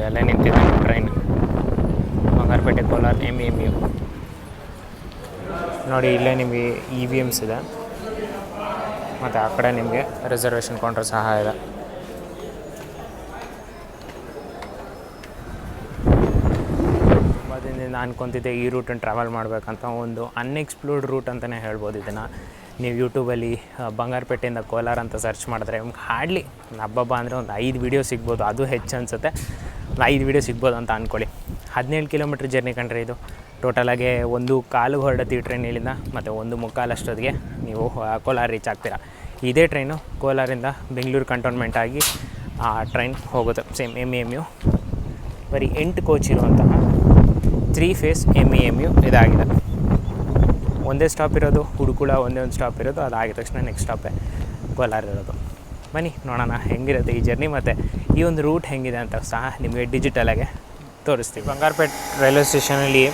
ನೋಡಿ ಅಲ್ಲೇ ನಿಂತಿದೆ train Bangarpet, Kolar M M U ನೋಡಿ, ಇಲ್ಲೇ ನಿಮಗೆ ಇ ವಿ ಎಮ್ಸ್ ಇದೆ. ಮತ್ತು ಆ ಕಡೆ ನಿಮಗೆ ರಿಸರ್ವೇಷನ್ ಕೌಂಟರ್ ಸಹ ಇದೆ. ತುಂಬ ಅನ್ಕೊತಿದ್ದೆ ಈ ರೂಟನ್ನು ಟ್ರಾವೆಲ್ ಮಾಡಬೇಕಂತ ಒಂದು ಅನ್ಎಕ್ಸ್ಪ್ಲೋರ್ಡ್ ರೂಟ್ ಅಂತಲೇ ಹೇಳ್ಬೋದು ಇದನ್ನು. ನೀವು ಯೂಟ್ಯೂಬಲ್ಲಿ ಬಂಗಾರಪೇಟೆಯಿಂದ ಕೋಲಾರ ಅಂತ ಸರ್ಚ್ ಮಾಡಿದ್ರೆ ನಿಮ್ಗೆ ಹಾರ್ಡ್ಲಿ ಹಬ್ಬಬ್ಬ ಅಂದರೆ ಒಂದು ಐದು ವೀಡಿಯೋ ಸಿಗ್ಬೋದು. ಅದು ಹೆಚ್ಚು ಅನಿಸುತ್ತೆ. ಐದು ವೀಡಿಯೋ ಸಿಗ್ಬೋದು ಅಂತ ಅಂದ್ಕೊಳ್ಳಿ ಹದಿನೇಳು ಕಿಲೋಮೀಟ್ರ್ ಜರ್ನಿ ಕಂಡ್ರೆ ಇದು. ಟೋಟಲಾಗಿ ಒಂದು ಕಾಲು ಹೊರಡತ್ತೀವಿ ಟ್ರೈನ್ ಇಲ್ಲಿಂದ, ಮತ್ತು ಒಂದು ಮುಕ್ಕಾಲು ಅಷ್ಟೊತ್ತಿಗೆ ನೀವು ಕೋಲಾರ ರೀಚ್ ಆಗ್ತೀರಾ. ಇದೇ ಟ್ರೈನು ಕೋಲಾರಿಂದ ಬೆಂಗಳೂರು ಕಂಟೋನ್ಮೆಂಟ್ ಆಗಿ ಆ ಟ್ರೈನ್ ಹೋಗುತ್ತೆ. ಸೇಮ್ ಎಂ ಎಂ ಯು ಬರೀ ಎಂಟು ಕೋಚ್ ಇರುವಂತಹ three phase M E M U ಇದಾಗಿದೆ. ಒಂದೇ ಸ್ಟಾಪ್ ಇರೋದು, ಹುಡುಕುಳ ಒಂದೇ ಒಂದು ಸ್ಟಾಪ್ ಇರೋದು, ಅದಾಗಿದ ತಕ್ಷಣ ನೆಕ್ಸ್ಟ್ ಸ್ಟಾಪೇ ಕೋಲಾರ ಇರೋದು. ಬನ್ನಿ, ನೋಡೋಣ ಹೆಂಗಿರುತ್ತೆ ಈ ಜರ್ನಿ ಮತ್ತು ಈ ಒಂದು ರೂಟ್ ಹೆಂಗಿದೆ ಅಂತ ಸಹ ನಿಮಗೆ ಡಿಜಿಟಲಾಗೆ ತೋರಿಸ್ತೀವಿ. ಬಂಗಾರಪೇಟ್ ರೈಲ್ವೆ ಸ್ಟೇಷನಲ್ಲಿ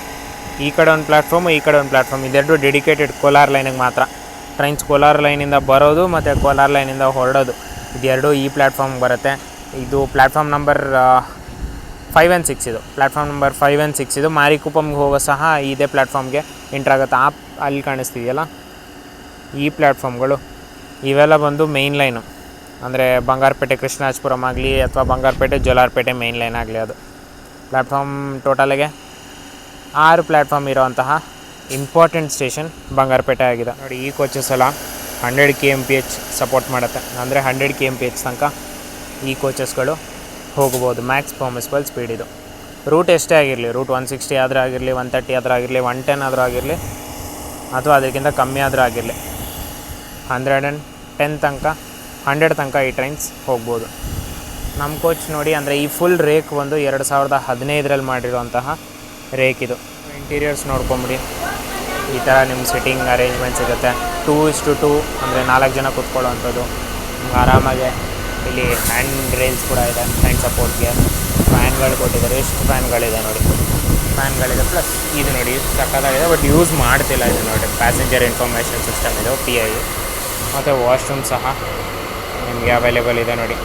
ಈ ಕಡೆ ಒಂದು ಪ್ಲ್ಯಾಟ್ಫಾರ್ಮು ಈ ಕಡೆ ಒಂದು ಪ್ಲ್ಯಾಟ್ಫಾರ್ಮ್ ಇದೆರಡು ಡೆಡಿಕೇಟೆಡ್ ಕೋಲಾರ ಲೈನಿಗೆ ಮಾತ್ರ. ಟ್ರೈನ್ಸ್ ಕೋಲಾರ ಲೈನಿಂದ ಬರೋದು ಮತ್ತು ಕೋಲಾರ ಲೈನಿಂದ ಹೊರಡೋದು. ಇದೆರಡು ಈ ಪ್ಲ್ಯಾಟ್ಫಾರ್ಮ್ಗೆ ಬರುತ್ತೆ. ಇದು platform number five and six ಇದು. Platform number five and six ಇದು. ಮಾರಿಕುಪ್ಪಮ್ಗೆ ಹೋಗೋ ಸಹ ಇದೇ ಪ್ಲ್ಯಾಟ್ಫಾರ್ಮ್ಗೆ ಎಂಟ್ರ್ ಆಗುತ್ತೆ. ಆ ಅಲ್ಲಿ ಕಾಣಿಸ್ತಿದೆಯಲ್ಲ? ಈ ಪ್ಲ್ಯಾಟ್ಫಾರ್ಮ್ಗಳು ಇವೆಲ್ಲ ಬಂದು ಮೇಯ್ನ್ ಲೈನು ಅಂದರೆ ಬಂಗಾರಪೇಟೆ ಕೃಷ್ಣಾಜಪುರಂ ಆಗಲಿ ಅಥವಾ ಬಂಗಾರಪೇಟೆ ಜೋಲಾರ್ಪೇಟೆ ಮೇನ್ ಲೈನ್ ಆಗಲಿ ಅದು. ಪ್ಲ್ಯಾಟ್ಫಾರ್ಮ್ ಟೋಟಲಿಗೆ ಆರು ಪ್ಲ್ಯಾಟ್ಫಾರ್ಮ್ ಇರೋವಂತಹ ಇಂಪಾರ್ಟೆಂಟ್ ಸ್ಟೇಷನ್ ಬಂಗಾರಪೇಟೆ ಆಗಿದೆ. ನೋಡಿ, ಈ ಕೋಚಸ್ ಎಲ್ಲ hundred K M P H support ಮಾಡುತ್ತೆ. ಅಂದರೆ hundred K M P H ತನಕ ಈ ಕೋಚಸ್ಗಳು ಹೋಗ್ಬೋದು. ಮ್ಯಾಕ್ಸ್ ಪರ್ಮಿಸ್ಬಲ್ ಸ್ಪೀಡ್ ಇದು. ರೂಟ್ ಎಷ್ಟೇ ಆಗಿರಲಿ ರೂಟ್ ಒನ್ ಸಿಕ್ಸ್ಟಿ ಆದರೂ ಆಗಿರಲಿ ಒನ್ ತರ್ಟಿ ಆದರೂ ಆಗಿರಲಿ ಒನ್ ಟೆನ್ ಆದರೂ ಆಗಿರಲಿ, ಅಥವಾ ಅದಕ್ಕಿಂತ ಕಮ್ಮಿ ಆದರೂ ಆಗಿರಲಿ ಹಂಡ್ರೆಡ್ ಆ್ಯಂಡ್ ಟೆನ್ ತನಕ ಹಂಡ್ರೆಡ್ ತನಕ ಈ ಟ್ರೈನ್ಸ್ ಹೋಗ್ಬೋದು. ನಮ್ಮ ಕೋಚ್ ನೋಡಿ, ಅಂದರೆ ಈ ಫುಲ್ ರೇಕ್ ಒಂದು ಎರಡು ಸಾವಿರದ ಹದಿನೈದರಲ್ಲಿ ಮಾಡಿರುವಂತಹ ರೇಕ್ ಇದು. ಇಂಟೀರಿಯರ್ಸ್ ನೋಡ್ಕೊಂಬಿಡಿ. ಈ ಥರ ನಿಮ್ಮ ಸಿಟ್ಟಿಂಗ್ ಅರೇಂಜ್ಮೆಂಟ್ ಸಿಗುತ್ತೆ. ಟೂ ಇಸ್ ಟು ಟೂ ಅಂದರೆ ನಾಲ್ಕು ಜನ ಕೂತ್ಕೊಳ್ಳೋವಂಥದ್ದು. ನಿಮ್ಗೆ ಆರಾಮಾಗೆ ಇಲ್ಲಿ ಹ್ಯಾಂಡ್ ರೇಲ್ಸ್ ಕೂಡ ಇದೆ ಹ್ಯಾಂಡ್ ಸಪೋರ್ಟ್ಗೆ ಫ್ಯಾನ್ಗಳು ಕೊಟ್ಟಿದ್ದಾರೆ. ಎಷ್ಟು ಫ್ಯಾನ್ಗಳಿದೆ ನೋಡಿ. ಫ್ಯಾನ್ಗಳಿದೆ ಪ್ಲಸ್ ಇದು ನೋಡಿ ಸಕ್ಕತ್ತಾಗಿದೆ ಬಟ್ ಯೂಸ್ ಮಾಡ್ತಿಲ್ಲ ಇದು ನೋಡಿ. ಪ್ಯಾಸೆಂಜರ್ ಇನ್ಫಾರ್ಮೇಷನ್ ಸಿಸ್ಟಮ್ ಇದು ಪಿ ಐ ಮತ್ತು ವಾಶ್ರೂಮ್ ಸಹ. ನಿಮಗೆ ಅವೈಲೇಬಲ್ ಇದೆ ನೋಡಿ.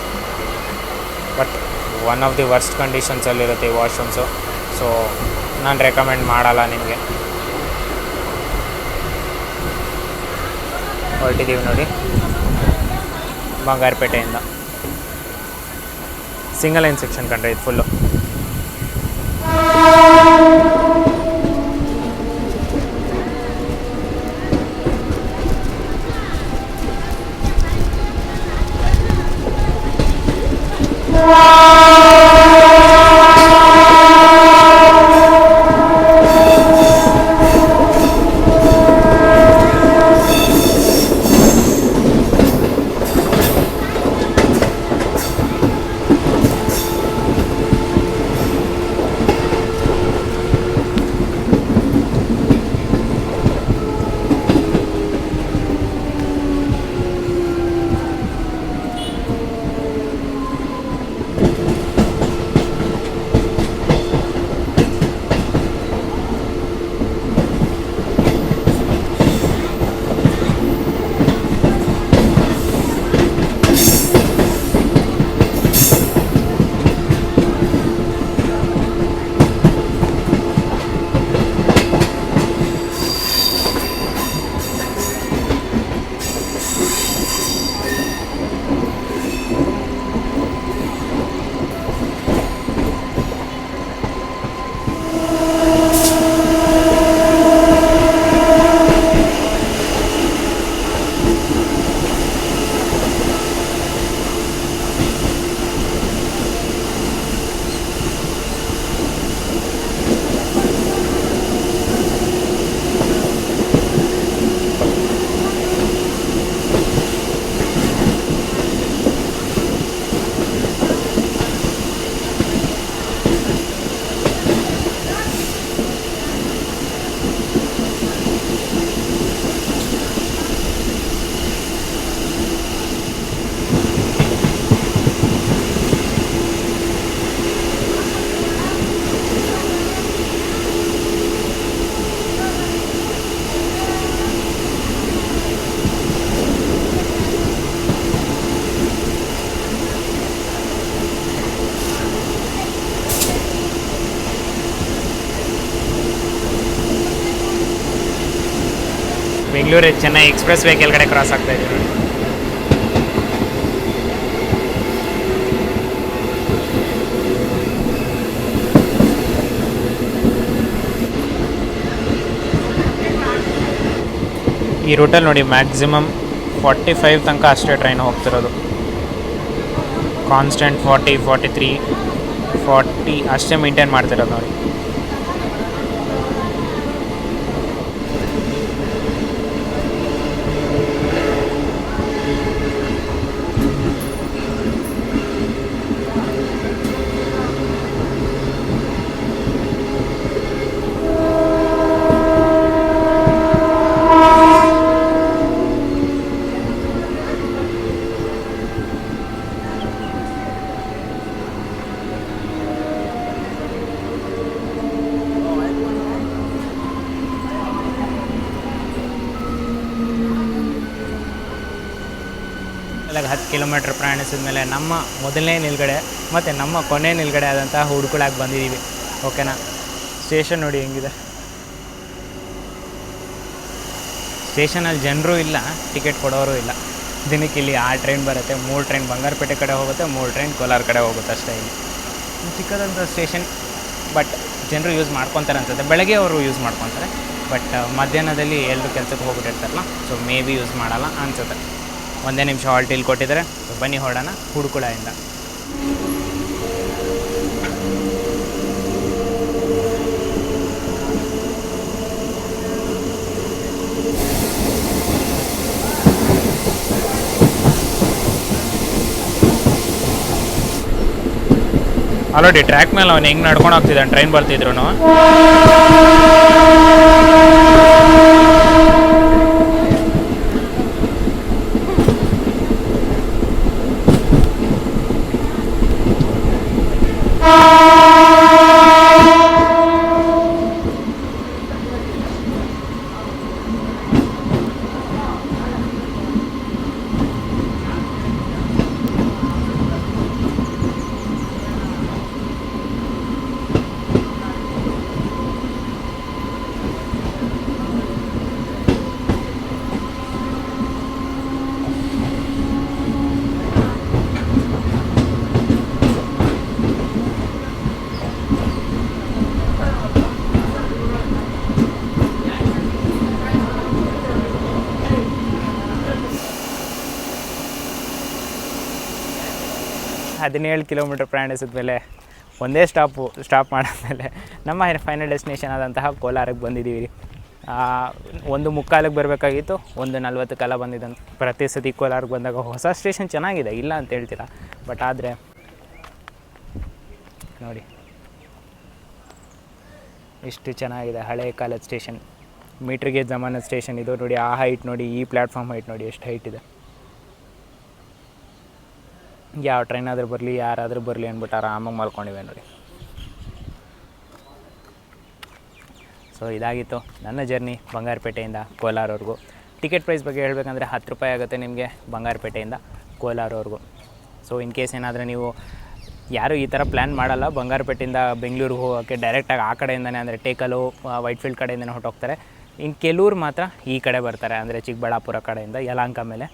But one of the worst ಕಂಡೀಷನ್ಸಲ್ಲಿರುತ್ತೆ ಈ ವಾಶ್ರೂಮ್ಸು ಸೊ ನಾನು ರೆಕಮೆಂಡ್ ಮಾಡಲ್ಲ ನಿಮಗೆ. ಹೊರಟಿದ್ದೀವಿ ನೋಡಿ. ಬಂಗಾರಪೇಟೆಯಿಂದ. ಸಿಂಗಲ್ ಲೈನ್ ಸೆಕ್ಷನ್ ಕಂಡ್ರೆ ಇದು full Bengaluru, Chennai expressway ಕೆಳಗಡೆ ಕ್ರಾಸ್ ಆಗ್ತಾ ಇದೆ. ಈ ರೂಟಲ್ಲಿ ನೋಡಿ ಮ್ಯಾಕ್ಸಿಮಮ್ ಫಾರ್ಟಿ ಫೈವ್ ತನಕ ಅಷ್ಟೇ train ಹೋಗ್ತಿರೋದು. Constant forty forty three forty ಅಷ್ಟೇ ಮೇಂಟೈನ್ ಮಾಡ್ತಿರೋದು ನೋಡಿ. ಹತ್ತು ಕಿಲೋಮೀಟ್ರ್ ಪ್ರಯಾಣಿಸಿದ ಮೇಲೆ ನಮ್ಮ ಮೊದಲನೇ ನಿಲುಗಡೆ ಮತ್ತು ನಮ್ಮ ಕೊನೆ ನಿಲುಗಡೆ ಆದಂತಹ ಹುಡ್ಕೊಳಕ್ಕೆ ಬಂದಿದ್ದೀವಿ. ಓಕೆನಾ ಸ್ಟೇಷನ್ ನೋಡಿ ಹೆಂಗಿದೆ? ಸ್ಟೇಷನಲ್ಲಿ ಜನರು ಇಲ್ಲ ಟಿಕೆಟ್ ಕೊಡೋರು ಇಲ್ಲ. ದಿನಕ್ಕೆ ಇಲ್ಲಿ ಆ ಟ್ರೈನ್ ಬರುತ್ತೆ, ಮೂರು ಟ್ರೈನ್ ಬಂಗಾರಪೇಟೆ ಕಡೆ ಹೋಗುತ್ತೆ, ಮೂರು ಟ್ರೈನ್ ಕೋಲಾರ ಕಡೆ ಹೋಗುತ್ತೆ ಅಷ್ಟೇ ಇಲ್ಲಿ. ಚಿಕ್ಕದಂಥ ಸ್ಟೇಷನ್ ಬಟ್ ಜನರು ಯೂಸ್ ಮಾಡ್ಕೊತಾರೆ ಅನ್ಸುತ್ತೆ ಬೆಳಗ್ಗೆ ಅವರು ಯೂಸ್ ಮಾಡ್ಕೊತಾರೆ ಬಟ್ ಮಧ್ಯಾಹ್ನದಲ್ಲಿ ಎಲ್ಲರೂ ಕೆಲಸಕ್ಕೆ ಹೋಗ್ಬಿಟ್ಟಿರ್ತಾರಲ್ಲ ಸೊ ಮೇ ಬಿ ಯೂಸ್ ಮಾಡಲ್ಲ ಅನ್ಸುತ್ತೆ. ಒಂದೇ ನಿಮಿಷ ಹಾಲ್ಟ್ ಇಲ್ಲಿ ಕೊಟ್ಟಿದ್ದಾರೆ. ಬನ್ನಿ ಹೊರಡೋಣ ಹುಡುಕುಳದಿಂದ ಆಲ್ರೆಡಿ ಟ್ರ್ಯಾಕ್ ಮೇಲೆ ಅವನು ಹೆಂಗೆ ನಡ್ಕೊಂಡು ಹೋಗ್ತಿದ್ದಾನೆ? ಟ್ರೈನ್ ಬರ್ತಿದ್ರು ಹದಿನೇಳು ಕಿಲೋಮೀಟ್ರ್ ಪ್ರಯಾಣಿಸಿದ ಮೇಲೆ ಒಂದೇ ಸ್ಟಾಪು, ಸ್ಟಾಪ್ ಮಾಡಾದ್ಮೇಲೆ ನಮ್ಮ ಫೈನಲ್ ಡೆಸ್ಟಿನೇಷನ್ ಆದಂತಹ ಕೋಲಾರಕ್ಕೆ ಬಂದಿದ್ದೀವಿ ಒಂದು ಮುಕ್ಕಾಲಕ್ಕೆ ಬರಬೇಕಾಗಿತ್ತು, ಒಂದು ನಲ್ವತ್ತು ಕಾಲ ಬಂದಿದ್ದಂತ ಪ್ರತಿ ಸತಿ ಕೋಲಾರಕ್ಕೆ ಬಂದಾಗ ಹೊಸ ಸ್ಟೇಷನ್ ಚೆನ್ನಾಗಿದೆ, ಇಲ್ಲ ಅಂತ ಹೇಳ್ತೀರಾ? ಬಟ್ ಆದರೆ, ನೋಡಿ. ಇಷ್ಟು ಚೆನ್ನಾಗಿದೆ, ಹಳೆ ಕಾಲದ ಸ್ಟೇಷನ್ ಮೀಟ್ರಿಗೆ ಜಮಾನದ ಸ್ಟೇಷನ್ ಇದು ನೋಡಿ, ಆ ಹೈಟ್ ನೋಡಿ, ಈ ಪ್ಲ್ಯಾಟ್ಫಾರ್ಮ್ ಹೈಟ್ ನೋಡಿ, ಎಷ್ಟು ಹೈಟ್ ಇದೆ. ಯಾವ ಟ್ರೈನ್ ಆದರೂ ಬರಲಿ, ಯಾರಾದರೂ ಬರಲಿ ಅಂದ್ಬಿಟ್ಟು ಆರಾಮಾಗಿ ಮಲ್ಕೊಂಡಿವೆ ನೋಡಿ. ಸೊ ಇದಾಗಿತ್ತು ನನ್ನ ಜರ್ನಿ ಬಂಗಾರಪೇಟೆಯಿಂದ ಕೋಲಾರವರೆಗೂ. ಟಿಕೆಟ್ ಪ್ರೈಸ್ ಬಗ್ಗೆ ಹೇಳಬೇಕಂದ್ರೆ ಹತ್ತು ರೂಪಾಯಿ ಆಗುತ್ತೆ ನಿಮಗೆ ಬಂಗಾರಪೇಟೆಯಿಂದ ಕೋಲಾರವರೆಗೂ. ಸೊ ಇನ್ ಕೇಸ್ ಏನಾದರೂ ನೀವು ಯಾರೂ ಈ ಥರ ಪ್ಲ್ಯಾನ್ ಮಾಡಲ್ಲ, ಬಂಗಾರಪೇಟೆಯಿಂದ ಬೆಂಗಳೂರಿಗೆ ಹೋಗೋಕ್ಕೆ ಡೈರೆಕ್ಟಾಗಿ ಆ ಕಡೆಯಿಂದನೇ, ಅಂದರೆ ಟೇಕಲು ವೈಟ್ಫೀಲ್ಡ್ ಕಡೆಯಿಂದನೇ ಹೊರಟೋಗ್ತಾರೆ. ಇನ್ನು ಕೆಲವ್ರು ಮಾತ್ರ ಈ ಕಡೆ ಬರ್ತಾರೆ, ಅಂದರೆ ಚಿಕ್ಕಬಳ್ಳಾಪುರ ಕಡೆಯಿಂದ ಯಲಹಂಕ ಮೇಲೆ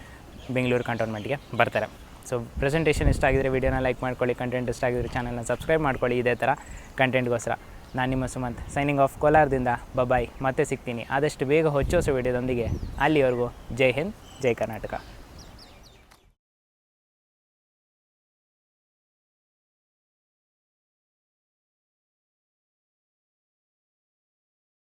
ಬೆಂಗಳೂರು ಕಂಟೋನ್ಮೆಂಟ್ಗೆ ಬರ್ತಾರೆ. ಸೊ ಪ್ರೆಸೆಂಟೇಷನ್ ಇಷ್ಟ ಆಗಿದ್ರೆ ವಿಡಿಯೋನ ಲೈಕ್ ಮಾಡ್ಕೊಳ್ಳಿ ಕಂಟೆಂಟ್ ಇಷ್ಟ ಆಗಿದ್ರೆ ಚಾನಲ್ನ ಸಬ್ಸ್ಕ್ರೈಬ್ ಮಾಡ್ಕೊಳ್ಳಿ, ಇದೇ ಥರ ಕಂಟೆಂಟ್ಗೋಸ್ಕರ ನಾನು ನಿಮ್ಮ ಸುಮಂತ್ ಸೈನಿಂಗ್ ಆಫ್ ಕೋಲಾರದಿಂದ ಬಬಾಯ್ ಮತ್ತೆ ಸಿಗ್ತೀನಿ. ಆದಷ್ಟು ಬೇಗ ಹೊಚ್ಚೋಸ ವೀಡಿಯೋದೊಂದಿಗೆ ಅಲ್ಲಿವರೆಗೂ ಜೈ ಹಿಂದ್, ಜೈ ಕರ್ನಾಟಕ.